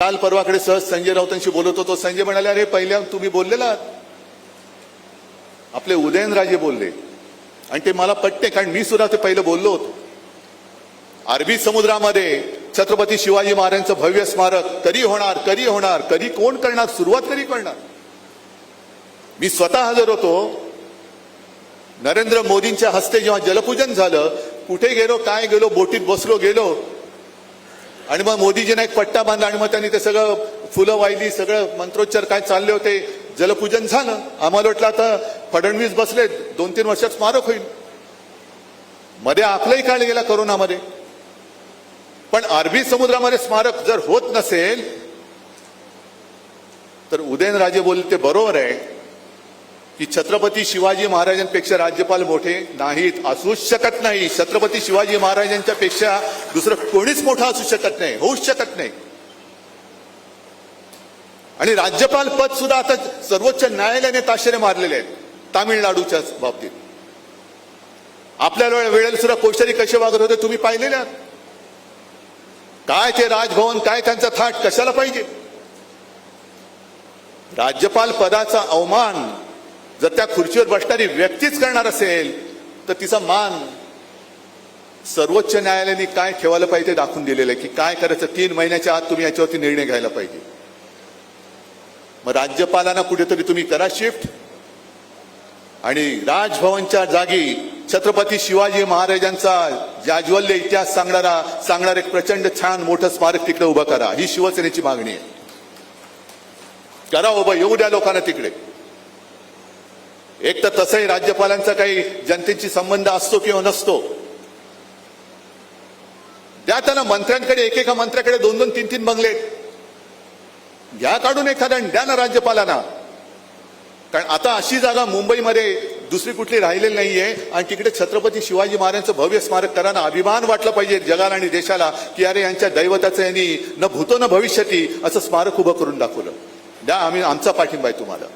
काल परवाकडे सहज संजय राऊतांशी बोलत होतो. संजय म्हणाले अरे पहिल्या तुम्ही बोललेला आपले उदयनराजे बोलले. आणि ते मला पटते कारण मी सुद्धा ते पहिलं बोललो होतो. अरबी समुद्रामध्ये छत्रपती शिवाजी महाराजांचं भव्य स्मारक कधी होणार कधी होणार कधी कोण करणार सुरुवात कधी करणार? मी स्वतः हजर होतो. नरेंद्र मोदींच्या हस्ते जेव्हा जलपूजन झालं कुठे गेलो काय गेलो बोटीत बसलो गेलो आणि मग मोदीजीने एक पट्टा बांधला आणि मग त्यांनी ते सगळं फुलं वाहिली सगळं मंत्रोच्चार काय चालले होते जलपूजन झालं. आम्हाला वाटलं आता फडणवीस बसले दोन तीन वर्षात स्मारक होईल. मध्ये आपलाही काळ गेला करोनामध्ये. पण अरबी समुद्रामध्ये स्मारक जर होत नसेल तर उदयनराजे बोलले ते बरोबर आहे की छत्रपती शिवाजी महाराजांपेक्षा राज्यपाल मोठे नाहीत असूच शकत नाही. छत्रपती शिवाजी महाराजांच्या पेक्षा दुसरं कोणीच मोठं असू शकत नाही होऊच शकत नाही. आणि राज्यपाल पद सुद्धा आता सर्वोच्च न्यायालयाने ताशेरे मारलेले आहेत तामिळनाडूच्या बाबतीत. आपल्या वेळेला सुद्धा कोश्यारी कसे वागत होते तुम्ही पाहिलेले आहात? काय ते राजभवन काय त्यांचा थाट कशाला पाहिजे? राज्यपाल पदाचा अवमान जर त्या खुर्चीवर बसणारी व्यक्तीच करणार असेल तर तिचा मान सर्वोच्च न्यायालयाने काय ठेवायला पाहिजे दाखवून दिलेलं आहे की काय करायचं तीन महिन्याच्या आत तुम्ही याच्यावरती निर्णय घ्यायला पाहिजे. मग राज्यपालांना कुठेतरी तुम्ही करा शिफ्ट. आणि राजभवनच्या जागी छत्रपती शिवाजी महाराजांचा जाज्वल्य इतिहास सांगणारा सांगणार एक प्रचंड छान मोठं स्मारक तिकडे उभं करा. ही शिवसेनेची मागणी आहे. करा उभं येऊ द्या लोकांना तिकडे. एक तर तसंही राज्यपालांचा काही जनतेशी संबंध असतो किंवा नसतो. द्या त्यांना मंत्र्यांकडे एकेका मंत्र्याकडे दोन दोन तीन तीन बंगले घ्या काढून एखाद्या द्या ना राज्यपालांना. कारण आता अशी जागा मुंबईमध्ये दुसरी कुठली राहिलेली नाहीये. आणि तिकडे छत्रपती शिवाजी महाराजांचं भव्य स्मारक कराना अभिमान वाटला पाहिजे जगाला आणि देशाला की अरे यांच्या दैवताचं यांनी न भूतो न भविष्यती असं स्मारक उभं करून दाखवलं. द्या आम्ही आमचा पाठिंबा आहे तुम्हाला.